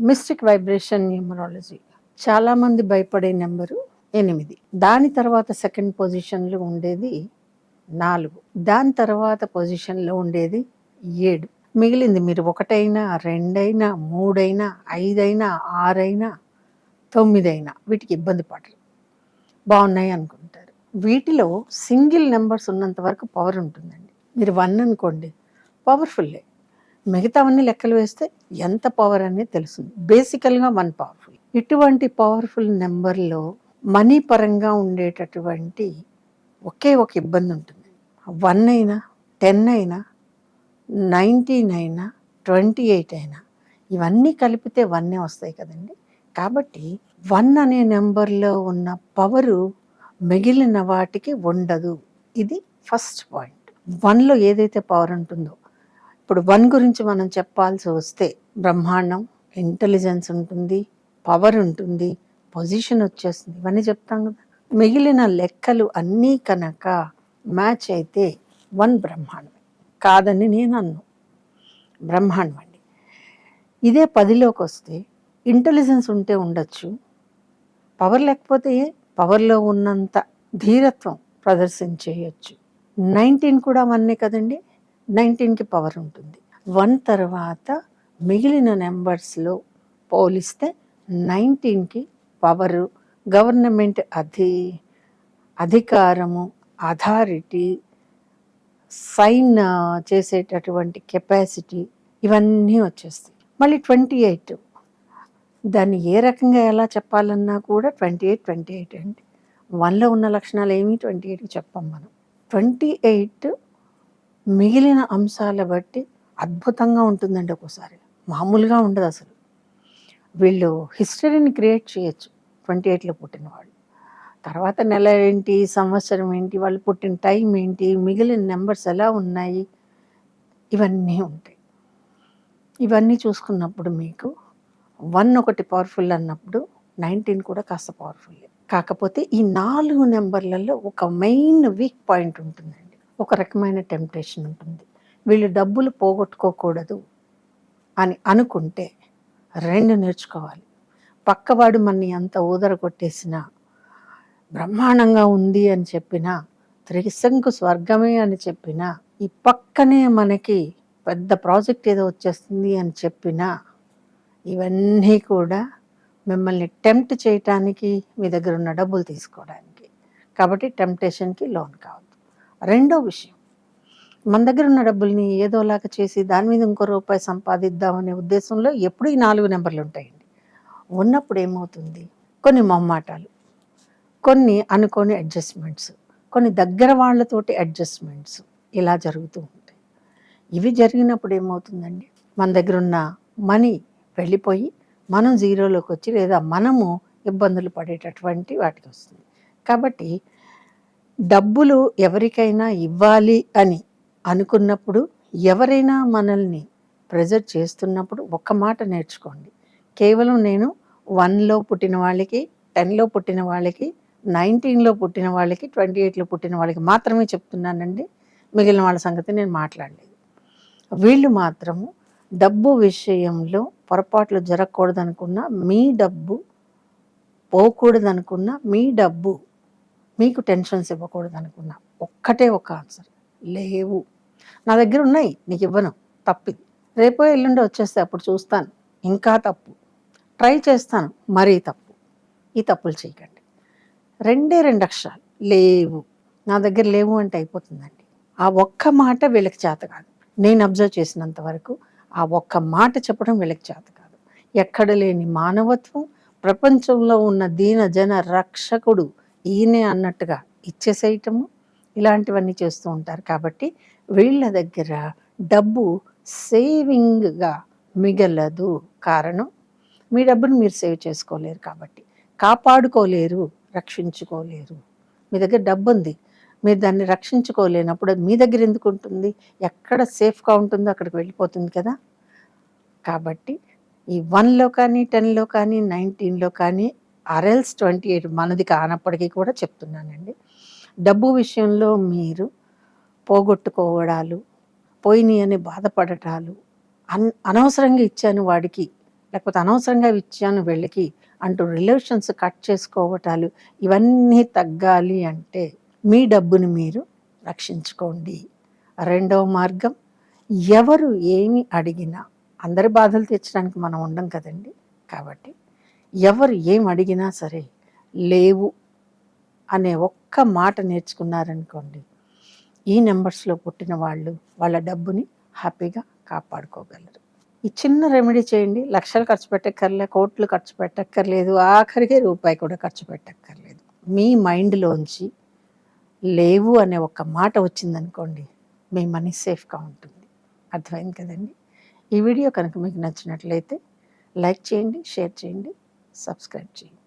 Mystic vibration numerology. చాలామంది భయపడే number ఎనిమిది. దాని తర్వాత సెకండ్ పొజిషన్లో ఉండేది నాలుగు. దాని తర్వాత పొజిషన్లో ఉండేది ఏడు. మిగిలింది మీరు ఒకటైనా రెండైనా మూడైనా ఐదైనా ఆరైనా తొమ్మిదైనా వీటికి ఇబ్బంది పడరు. బాగున్నాయి అనుకుంటారు. వీటిలో సింగిల్ నెంబర్స్ ఉన్నంత వరకు పవర్ ఉంటుందండి. మీరు వన్ అనుకోండి పవర్ఫుల్లే. మిగతావన్నీ లెక్కలు వేస్తే ఎంత పవర్ అనేది తెలుస్తుంది. బేసికల్గా వన్ పవర్ఫుల్ ఇటువంటి పవర్ఫుల్ నెంబర్లో మనీ పరంగా ఉండేటటువంటి ఒకే ఒక ఇబ్బంది ఉంటుంది. వన్ అయినా టెన్ అయినా నైన్టీన్ అయినా ట్వంటీ ఎయిట్ అయినా ఇవన్నీ కలిపితే వన్నే వస్తాయి కదండి. కాబట్టి వన్ అనే నెంబర్లో ఉన్న పవరు మిగిలిన వాటికి ఉండదు. ఇది ఫస్ట్ పాయింట్ వన్లో ఏదైతే పవర్ ఉంటుందో ఇప్పుడు వన్ గురించి మనం చెప్పాల్సి వస్తే బ్రహ్మాండం ఇంటెలిజెన్స్ ఉంటుంది పవర్ ఉంటుంది పొజిషన్ వచ్చేస్తుంది. ఇవన్నీ చెప్తాం కదా. మిగిలిన లెక్కలు అన్నీ కనుక మ్యాచ్ అయితే వన్ బ్రహ్మాండమే. కాదని నేను అన్ను. బ్రహ్మాండం అండి. ఇదే పదిలోకి వస్తే ఇంటెలిజెన్స్ ఉంటే ఉండొచ్చు. పవర్ లేకపోతే పవర్లో ఉన్నంత ధీరత్వం ప్రదర్శించేయచ్చు. నైన్టీన్ కూడా వన్నే కదండి. నైన్టీన్కి పవర్ ఉంటుంది. వన్ తర్వాత మిగిలిన నెంబర్స్లో పోలిస్తే నైన్టీన్కి పవరు గవర్నమెంట్ అధి అధికారము అథారిటీ సైన్ చేసేటటువంటి కెపాసిటీ ఇవన్నీ వచ్చేస్తాయి. మళ్ళీ ట్వంటీ ఎయిట్. దాన్ని ఏ రకంగా ఎలా చెప్పాలన్నా కూడా ట్వంటీ ఎయిట్ ట్వంటీ ఎయిట్ అండి. వన్లో ఉన్న లక్షణాలు ఏమీ ట్వంటీ ఎయిట్కి చెప్పాం మనం. ట్వంటీ ఎయిట్ మిగిలిన అంశాల బట్టి అద్భుతంగా ఉంటుందండి ఒక్కోసారి. మామూలుగా ఉండదు అసలు. వీళ్ళు హిస్టరీని క్రియేట్ చేయొచ్చు. ట్వంటీ ఎయిట్లో పుట్టిన వాళ్ళు. తర్వాత నెల ఏంటి సంవత్సరం ఏంటి వాళ్ళు పుట్టిన టైం ఏంటి మిగిలిన నెంబర్స్ ఎలా ఉన్నాయి? ఇవన్నీ ఉంటాయి. ఇవన్నీ చూసుకున్నప్పుడు మీకు వన్ ఒకటి పవర్ఫుల్ అన్నప్పుడు నైన్టీన్ కూడా కాస్త పవర్ఫుల్. కాకపోతే ఈ నాలుగు నెంబర్లలో ఒక మెయిన్ వీక్ పాయింట్ ఉంటుందండి. ఒక రకమైన టెంప్టేషన్ ఉంటుంది. వీళ్ళు డబ్బులు పోగొట్టుకోకూడదు అని అనుకుంటే రెండు నేర్చుకోవాలి. పక్కవాడు మనని ఎంత ఊదర కొట్టేసినా బ్రహ్మాండంగా ఉంది అని చెప్పినా త్రిశంకు స్వర్గమే అని చెప్పినా ఈ పక్కనే మనకి పెద్ద ప్రాజెక్ట్ ఏదో వచ్చేస్తుంది అని చెప్పినా ఇవన్నీ కూడా మిమ్మల్ని టెంప్ట్ చేయటానికి మీ దగ్గర ఉన్న డబ్బులు తీసుకోవడానికి. కాబట్టి టెంప్టేషన్కి లోన్ కావద్దు. రెండో విషయం. మన దగ్గర ఉన్న డబ్బుల్ని ఏదోలాగా చేసి దాని మీద ఇంకో రూపాయి సంపాదిద్దామనే ఉద్దేశంలో ఎప్పుడు ఈ నాలుగు నెంబర్లు ఉంటాయండి. ఉన్నప్పుడు ఏమవుతుంది? కొన్ని మొమ్మాటాలు కొన్ని అనుకోని అడ్జస్ట్మెంట్స్ కొన్ని దగ్గర వాళ్ళతోటి అడ్జస్ట్మెంట్స్ ఇలా జరుగుతూ ఉంటాయి. ఇవి జరిగినప్పుడు ఏమవుతుందండి? మన దగ్గర ఉన్న మనీ వెళ్ళిపోయి మనం జీరోలోకి వచ్చి లేదా మనము ఇబ్బందులు పడేటటువంటి వాటికి వస్తుంది. కాబట్టి డబ్బులు ఎవరికైనా ఇవ్వాలి అని అనుకున్నప్పుడు ఎవరైనా మనల్ని ప్రెజర్ చేస్తున్నప్పుడు ఒక్క మాట నేర్చుకోండి. కేవలం నేను వన్లో పుట్టిన వాళ్ళకి టెన్లో పుట్టిన వాళ్ళకి నైన్టీన్లో పుట్టిన వాళ్ళకి ట్వంటీ ఎయిట్లో పుట్టిన వాళ్ళకి మాత్రమే చెప్తున్నానండి. మిగిలిన వాళ్ళ సంగతి నేను మాట్లాడలేదు. వీళ్ళు మాత్రము డబ్బు విషయంలో పొరపాట్లు జరగకూడదనుకున్నా మీ డబ్బు పోకూడదనుకున్నా మీ డబ్బు మీకు టెన్షన్స్ ఇవ్వకూడదనుకున్నా ఒక్కటే ఒక ఆన్సర్. లేవు. నా దగ్గర ఉన్నాయి. నీకు ఇవ్వను. తప్పిది. రేపో ఎల్లుండి వచ్చేస్తే అప్పుడు చూస్తాను. ఇంకా తప్పు. ట్రై చేస్తాను. మరీ తప్పు. ఈ తప్పులు చేయకండి. రెండే రెండు అక్షరాలు. లేవు. నా దగ్గర లేవు అంటే అయిపోతుందండి. ఆ ఒక్క మాట వీళ్ళకి చేత కాదు. నేను అబ్జర్వ్ చేసినంత వరకు ఆ ఒక్క మాట చెప్పడం వీళ్ళకి చేత కాదు. ఎక్కడ లేని మానవత్వం ప్రపంచంలో ఉన్న దీన జన రక్షకుడు ఈయనే అన్నట్టుగా ఇచ్చేసేయటము ఇలాంటివన్నీ చేస్తూ ఉంటారు. కాబట్టి వీళ్ళ దగ్గర డబ్బు సేవింగ్గా మిగలదు కారణం మీ డబ్బును మీరు సేవ్ చేసుకోలేరు కాబట్టి. కాపాడుకోలేరు రక్షించుకోలేరు. మీ దగ్గర డబ్బు ఉంది మీరు దాన్ని రక్షించుకోలేనప్పుడు మీ దగ్గర ఎందుకు ఉంటుంది? ఎక్కడ సేఫ్గా ఉంటుందో అక్కడికి వెళ్ళిపోతుంది కదా. కాబట్టి ఈ వన్లో కానీ టెన్లో కానీ నైన్టీన్లో కానీ ఆర్ఎల్స్ ట్వంటీ ఎయిట్ మనది కానప్పటికీ కూడా చెప్తున్నానండి. డబ్బు విషయంలో మీరు పోగొట్టుకోవడాలు పోయినాయి అని బాధపడటాలు అన్ అనవసరంగా ఇచ్చాను వాడికి లేకపోతే అనవసరంగా ఇచ్చాను వీళ్ళకి అంటూ రిలేషన్స్ కట్ చేసుకోవటాలు ఇవన్నీ తగ్గాలి అంటే మీ డబ్బుని మీరు రక్షించుకోండి. రెండవ మార్గం ఎవరు ఏమి అడిగినా అందరి బాధలు తీర్చడానికి మనం ఉండం కదండి. కాబట్టి ఎవరు ఏం అడిగినా సరే లేవు అనే ఒక్క మాట నేర్చుకున్నారనుకోండి ఈ నెంబర్స్లో పుట్టిన వాళ్ళు వాళ్ళ డబ్బుని హ్యాపీగా కాపాడుకోగలరు. ఈ చిన్న రెమెడీ చేయండి. లక్షలు ఖర్చు పెట్టక్కర్లే కోట్లు ఖర్చు పెట్టక్కర్లేదు ఆఖరికే రూపాయి కూడా ఖర్చు పెట్టక్కర్లేదు. మీ మైండ్లోంచి లేవు అనే ఒక మాట వచ్చిందనుకోండి మీ మనీ సేఫ్గా ఉంటుంది. అర్థమైంది కదండి? ఈ వీడియో కనుక మీకు నచ్చినట్లయితే లైక్ చేయండి షేర్ చేయండి. సబ్స్క్రైబ్ చేయండి